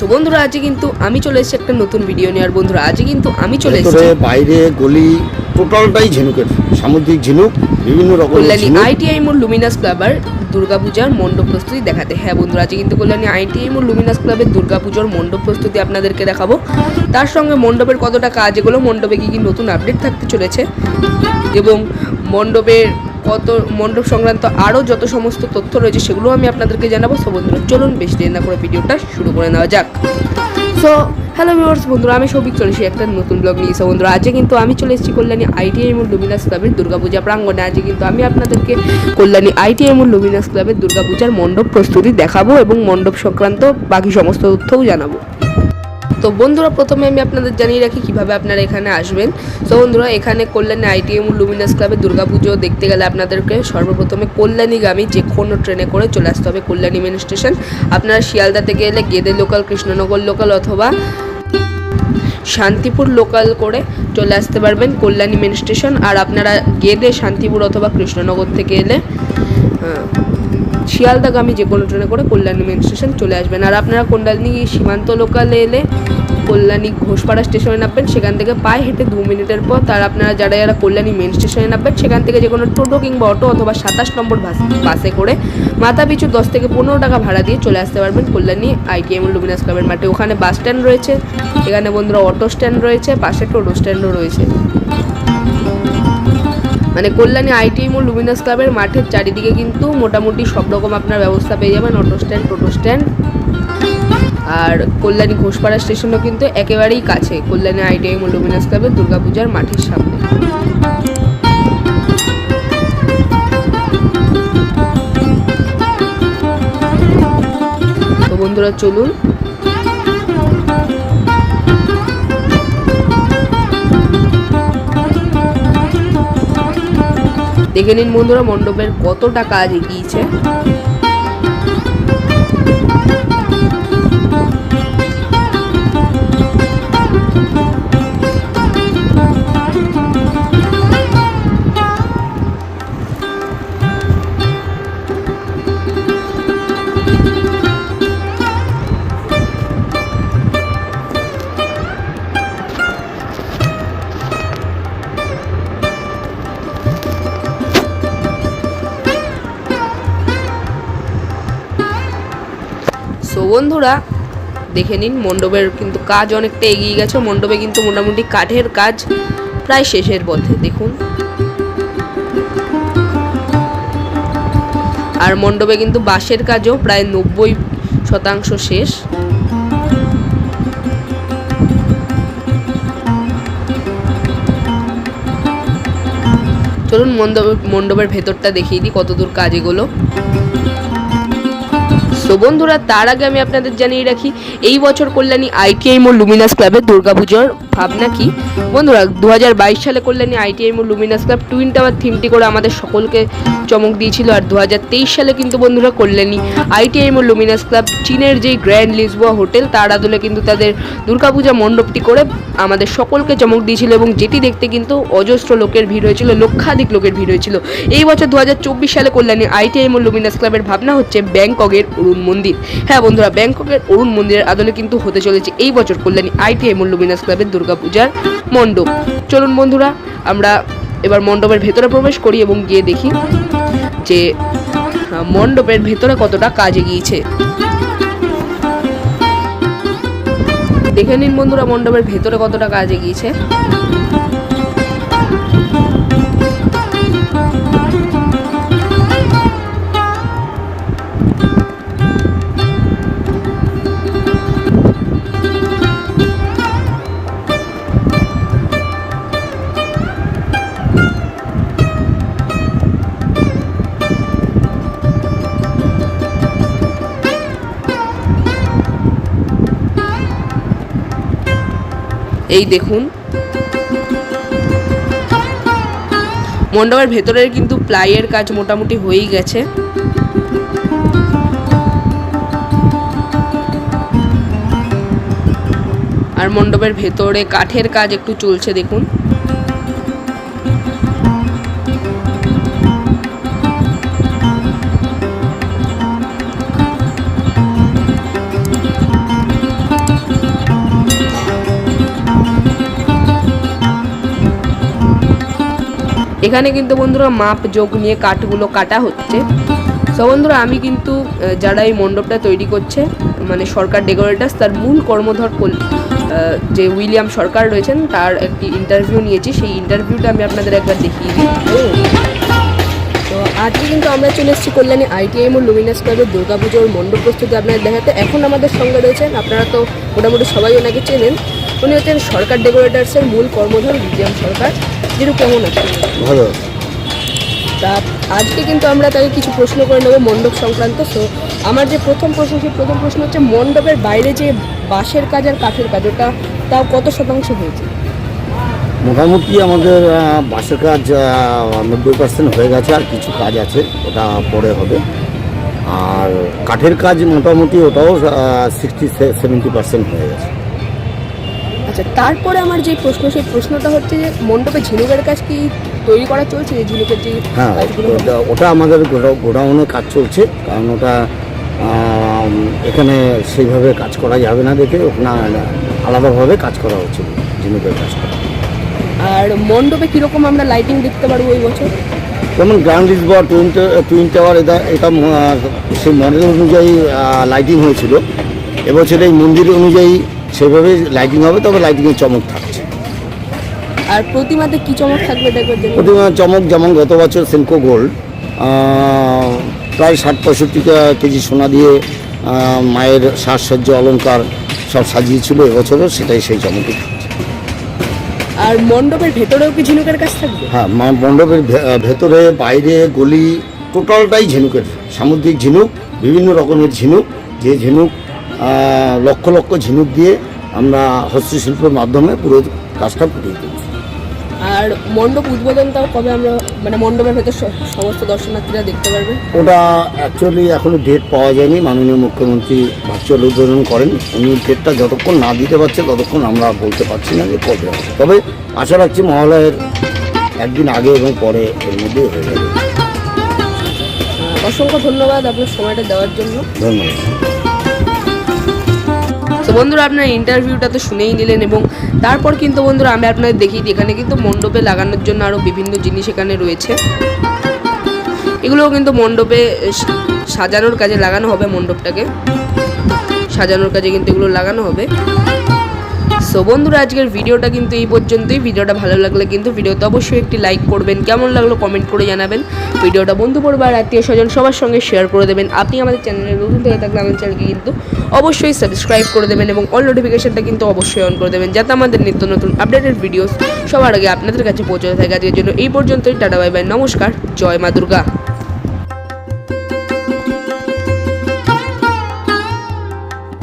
So বন্ধুরা আজকে কিন্তু আমি চলে এসেছি একটা নতুন ভিডিও নিয়ে। আর বন্ধুরা আজকে কিন্তু আমি চলে এসেছি বাইরে গলি টোটালটাই ঝিনুকের সামুদ্রিক ঝিনুক বিভিন্ন রকমের কল্যাণী আইটিআই মোড় লুমিনাস ক্লাবার দুর্গাপূজার মণ্ডপ প্রস্তুতি দেখাতে। হ্যাঁ বন্ধুরা আজকে কিন্তু কল্যাণী আইটিআই মোড় লুমিনাস ক্লাবের দুর্গাপুজোর মণ্ডপ প্রস্তুতি আপনাদেরকে দেখাবো। তার সঙ্গে মণ্ডপের কতটা কাজ এগুলো মণ্ডপে কি কি নতুন আপডেট থাকতে চলেছে এবং মণ্ডপের কত মণ্ডপ সংক্রান্ত আরও যত সমস্ত তথ্য রয়েছে সেগুলো আমি আপনাদেরকে জানাব। সো বন্ধুরা, চলুন বেশি দেরি না করে ভিডিওটা শুরু করে নেওয়া যাক। সো হ্যালো ভিউয়ার্স বন্ধুরা, আমি সৌভিক চলে এসেছি একটা নতুন ব্লগ নিয়ে। এসে বন্ধুরা, আজকে কিন্তু আমি চলে এসেছি কল্যাণী আইটিআই মোড় লুমিনাস ক্লাবের দুর্গাপূজা প্রাঙ্গণে। আজকে কিন্তু আমি আপনাদেরকে কল্যাণী আইটিআই মোড় লুমিনাস ক্লাবের দুর্গাপূজার মণ্ডপ প্রস্তুতি দেখাবো এবং মণ্ডপ সংক্রান্ত বাকি সমস্ত তথ্যও জানাব। তো বন্ধুরা প্রথমে আমি আপনাদের জানিয়ে রাখি কীভাবে আপনারা এখানে আসবেন। তো বন্ধুরা এখানে কল্যাণী আইটিএম লুমিনাস ক্লাবে দুর্গাপুজো দেখতে গেলে আপনাদেরকে সর্বপ্রথমে কল্যাণীগামী যে কোনো ট্রেনে করে চলে আসতে হবে কল্যাণী মেন স্টেশন। আপনারা শিয়ালদা থেকে এলে গেদে লোকাল কৃষ্ণনগর লোকাল অথবা শান্তিপুর লোকাল করে চলে আসতে পারবেন কল্যাণী মেন স্টেশন। আর আপনারা গেদে শান্তিপুর অথবা কৃষ্ণনগর থেকে এলে আহ, শিয়ালদাগামী যে কোনো ট্রেনে করে কল্যাণী মেন স্টেশন চলে আসবেন। আর আপনারা কল্যাণী সীমান্ত লোকালে এলে কল্যাণী ঘোষপাড়া স্টেশনে নামবেন, সেখান থেকে পায়ে হেঁটে দু মিনিটের পর তার আপনারা যারা যারা কল্যাণী মেন স্টেশনে নামবেন, সেখান থেকে যে কোনো টোটো কিংবা অটো অথবা সাতাশ নম্বর বাস- করে মাথা পিছু দশ থেকে পনেরো টাকা ভাড়া দিয়ে চলে আসতে পারবেন কল্যাণী আইটিএম লুমিনাস ক্লাবের মাঠে। ওখানে বাস স্ট্যান্ড রয়েছে, এখানে বন্ধুরা অটো স্ট্যান্ড রয়েছে, পাশে টোটো স্ট্যান্ডও রয়েছে। মানে কল্যাণী আইটিএম ও লুমিনাস ক্লাবের মাঠের চারিদিকে কিন্তু মোটামুটি সব রকম আপনার ব্যবস্থা পেয়ে যাবেন অটো স্ট্যান্ড টোটো স্ট্যান্ড আর কল্যাণী ঘোষপাড়া স্টেশনও কিন্তু একেবারেই কাছে, কল্যাণী আইটিএম ও লুমিনাস ক্লাবের দুর্গাপূজার মাঠের সামনে। বন্ধুরা, চলুন দেখে নিন বন্ধুরা মণ্ডপের কতটা কাজ এগিয়েছে। বন্ধুরা, দেখে নিন, মণ্ডপের কিন্তু কাজ অনেকটা এগিয়ে গেছে। মণ্ডপে কিন্তু মোটামুটি কাঠের কাজ প্রায় শেষের পথে, দেখুন। আর মণ্ডপে কিন্তু বাঁশের কাজও প্রায় নব্বই শতাংশ শেষ। চলুন মণ্ডপ মণ্ডপের ভেতরটা দেখিয়ে দিই কতদূর কাজ এগুলো। তো বন্ধুরা, তার আগে আমি আপনাদের জানিয়ে রাখি, এই বছর কল্যাণী আইটিআই মোড় লুমিনাস ক্লাবের দুর্গাপুজোর ভাবনা কি? বন্ধুরা দু হাজার বাইশ সালে কল্যাণী আইটিআই মোড় লুমিনাস ক্লাব টুইন টাওয়ার থিমটি করে আমাদের সকলকে চমক দিয়েছিল, আর দু হাজার তেইশ সালে কিন্তু বন্ধুরা কল্যাণী আইটিআই মোড় লুমিনাস ক্লাব চীনের যেই গ্র্যান্ড লিসবোয়া হোটেল, তার আদলে কিন্তু তাদের দুর্গাপূজা মণ্ডপটি করে আমাদের সকলকে চমক দিয়েছিল এবং যেটি দেখতে কিন্তু অজস্র লোকের ভিড় হয়েছিল, লক্ষাধিক লোকের ভিড় হয়েছিল। এই বছর দু হাজার চব্বিশ সালে কল্যাণী আইটিআই মোড় লুমিনাস ক্লাবের ভাবনা হচ্ছে ব্যাংককের অরুণ মন্দির। হ্যাঁ বন্ধুরা, ব্যাংককের অরুণ মন্দিরের আদলে কিন্তু হতে চলেছে এই বছর কল্যাণী আইটিআই মোড় লুমিনাস ক্লাবের দুর্গাপূজার মণ্ডপ। চলুন বন্ধুরা, আমরা এবার মণ্ডপের ভেতরে প্রবেশ করি এবং গিয়ে দেখি যে মণ্ডপের ভেতরে কতটা কাজ এগিয়েছে। দেখে নিন বন্ধুরা, মণ্ডপের ভেতরে কতটা কাজ এগিয়েছে। এই দেখুন। মণ্ডপের ভেতরের কিন্তু প্লাইয়ের কাজ মোটামুটি হয়েই গেছে। আর মণ্ডপের ভেতরে কাঠের কাজ একটু চলছে, দেখুন। এখানে কিন্তু বন্ধুরা মাপ, যোগ নিয়ে কাঠগুলো কাটা হচ্ছে। তো বন্ধুরা, আমি কিন্তু যারা এই মণ্ডপটা তৈরি করছে মানে সরকার ডেকোরেটার্স, তার মূল কর্মধর যে উইলিয়াম সরকার রয়েছেন, তার একটি ইন্টারভিউ নিয়েছি। সেই ইন্টারভিউটা আমি আপনাদের একবার দেখিয়ে দিই। তো আজকে কিন্তু আমরা চলে এসেছি কল্যাণী আইটিআইএম ও লুমিনাস ক্লাবের দুর্গাপুজোর মণ্ডপ প্রস্তুতি আপনাদের দেখাতে। এখন আমাদের সঙ্গে রয়েছেন, আপনারা তো মোটামুটি সবাই ওনাকে চেনেন, উনি হচ্ছেন সরকার ডেকোরেটার্সের মূল কর্মধর উইলিয়াম সরকার। যেরকম কেমন আছেন ভালো। তা আজকে কিন্তু আমরা তাকে কিছু প্রশ্ন করে নেব মণ্ডপ সংক্রান্ত। তো আমার যে প্রথম প্রশ্ন সেই প্রথম প্রশ্ন হচ্ছে মণ্ডপের বাইরে যে বাঁশের কাজ আর কাঠের কাজ ওটা তাও কত শতাংশ হয়েছে? মোটামুটি আমাদের বাঁশের কাজ নব্বই পার্সেন্ট হয়ে গেছে আর কিছু কাজ আছে ওটা পরে হবে। আর কাঠের কাজ মোটামুটি ওটাও সিক্সটি সেভেন্টি পার্সেন্ট হয়ে গেছে। আচ্ছা তারপরে আমার যে প্রশ্ন সেই প্রশ্নটা হচ্ছে যে মণ্ডপে ঝিনুকের কাজ কি তৈরি করা চলছে? যে ঝিনুকের যে হ্যাঁ ওটা- ওটা আমাদের গোডা- গোডাউনে কাজ চলছে কারণ ওটা এখানে সেইভাবে কাজ করা যাবে না দেখে ওখানে আলাদাভাবে কাজ করা হচ্ছে ঝিনুকের কাজ করা। আর মণ্ডপে কীরকম আমরা লাইটিং দেখতে পারব এই বছর? যেমন গ্রাউন্ড রিজ বা টুইন টুইন টাওয়ার এটা এটা সেই মডেল অনুযায়ী লাইটিং হয়েছিল। এবছর এই মন্দির অনুযায়ী সেভাবে লাইটিং হবে তবে লাইটিংয়ের চমক থাকছে। আর প্রতিমাতে কি চমক থাকবে। প্রতিমা চমক যেমন গত বছর সেনকো গোল্ড প্রায় ষাট পঁয়ষট্টি কেজি সোনা দিয়ে মায়ের সাজসজ্জ অলঙ্কার সব সাজিয়েছিল এবছরও সেটাই সেই চমকই থাকছে। আর মণ্ডপের ভেতরেও কি ঝিনুকের কাজ থাকবে? হ্যাঁ মণ্ডপের ভেতরে বাইরে গলি টোটালটাই ঝিনুকের সামুদ্রিক ঝিনুক বিভিন্ন রকমের ঝিনুক যে ঝিনুক লক্ষ লক্ষ ঝিনুক দিয়ে আমরা হস্তশিল্পের মাধ্যমে পুরো কাজটা ফুটিয়ে তুলছি। আর মণ্ডপ উদ্বোধন উদ্বোধনটাও কবে আমরা মানে মণ্ডপের ভেতর সমস্ত দর্শনার্থীরা দেখতে পারবে? ওটা অ্যাকচুয়ালি এখনও ডেট পাওয়া যায়নি মাননীয় মুখ্যমন্ত্রী ভার্চুয়াল উদ্বোধন করেন। উনি ডেটটা যতক্ষণ না দিতে পারছে ততক্ষণ আমরা বলতে পারছি না যে কবে হবে। তবে আশা রাখছি মহালয়ের একদিন আগে এবং পরে এর মধ্যে হয়ে যাবে। অসংখ্য ধন্যবাদ আপনার সময়টা দেওয়ার জন্য। ধন্যবাদ। তো বন্ধুরা আপনার ইন্টারভিউটা তো শুনেই নিলেন এবং তারপর কিন্তু বন্ধুরা আমি আপনাদের দেখিয়ে দিই, এখানে কিন্তু মণ্ডপে লাগানোর জন্য আরও বিভিন্ন জিনিস এখানে রয়েছে। এগুলোও কিন্তু মণ্ডপে সাজানোর কাজে লাগানো হবে মণ্ডপটাকে। সাজানোর কাজে কিন্তু এগুলো লাগানো হবে। সো বন্ধুরা, আজকের ভিডিওটা কিন্তু এই পর্যন্তই। ভিডিওটা ভালো লাগলে কিন্তু ভিডিওতে অবশ্যই একটি লাইক করবেন। কেমন লাগল কমেন্ট করে জানাবেন। ভিডিওটা বন্ধু পরিবার, আত্মীয় স্বজন, সবার সঙ্গে শেয়ার করে দেবেন। আপনি আমাদের চ্যানেলে নতুন থেকে থাকলে আমাদের চ্যানেলকে কিন্তু অবশ্যই সাবস্ক্রাইব করে দেবেন এবং অল নোটিফিকেশনটা কিন্তু অবশ্যই অন করে দেবেন, যাতে আমাদের নিত্য নতুন আপডেটেড ভিডিওস সবার আগে আপনাদের কাছে পৌঁছতে থাকে। আজকের জন্য এই পর্যন্তই। টাটা বাই বাই নমস্কার। জয় মা দুর্গা।